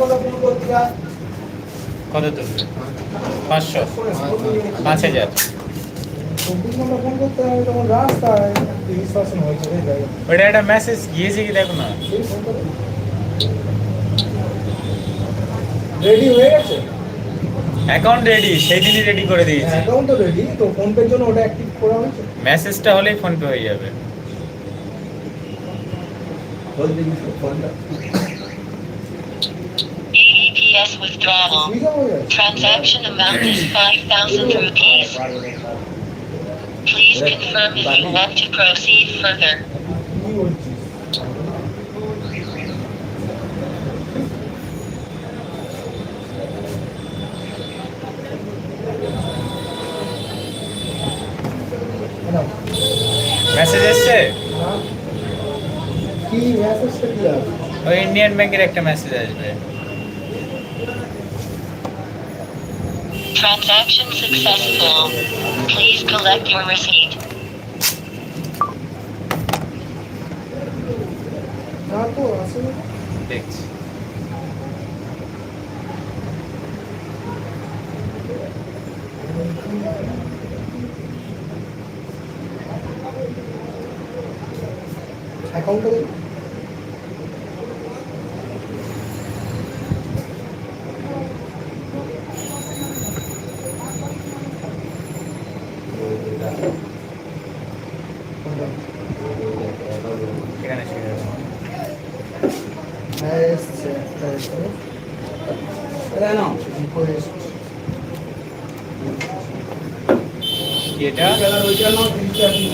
কত তুলবে পাঁচশো। পাঁচ হাজার। ওটা একটা মেসেজ গিয়েছে কি দেখো না? রেডি হয়ে গেছে? অ্যাকাউন্ট রেডি সেই দিনই রেডি করে দিয়েছি। অ্যাকাউন্ট তো রেডি তো ফোন পের জন্য ওটা অ্যাক্টিভ করা হয়েছে? মেসেজটা হলেই ফোন পে হয়ে যাবে। AEPS withdrawal. সুবিধা হয়ে গেছে Transaction amount is 5,000 rupees. Please confirm if you want to proceed further. কি বলছিস না, মেসেজ এসছে না। কি মেসেজটা কি আছে ওই ইন্ডিয়ান ব্যাংকের একটা মেসেজ আসবে Transaction successful. Please collect your receipt. না তো এসছে একটা এসছে রিকোয়েস্ট কি এটা কি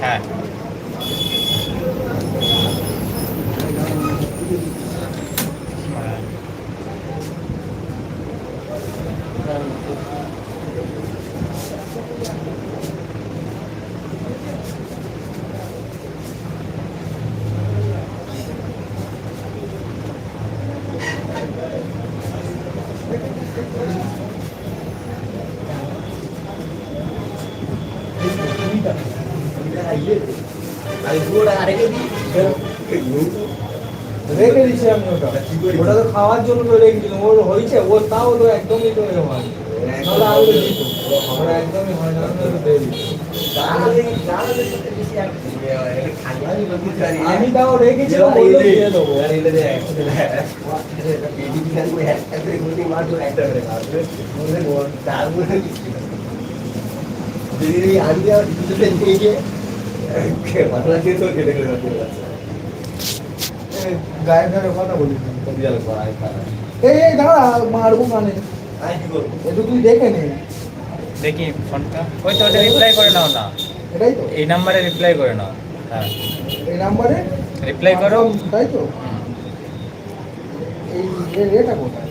হ্যাঁ Gracias. রেখে দিচ্ছি আমি ওটা ওটা তো খাওয়ার জন্য তো রেখেছিলাম ওর হয়েছে ও তাও তো একদমই তো হয় নাহলে আগে দিত ওরা একদমই হয় না আমি। আমি তাও দেবো এই গায়ে গায়ে কথা বলি দাঁড়া মারবো মানে একটু তুই দেখে নে দেখি ফোনটা ওই রিপ্লাই করে নাও না এটাই তো এই নাম্বারে রিপ্লাই করে নাও হ্যাঁ এই নাম্বারে রিপ্লাই করো তাই তো। এই এটা কোথায়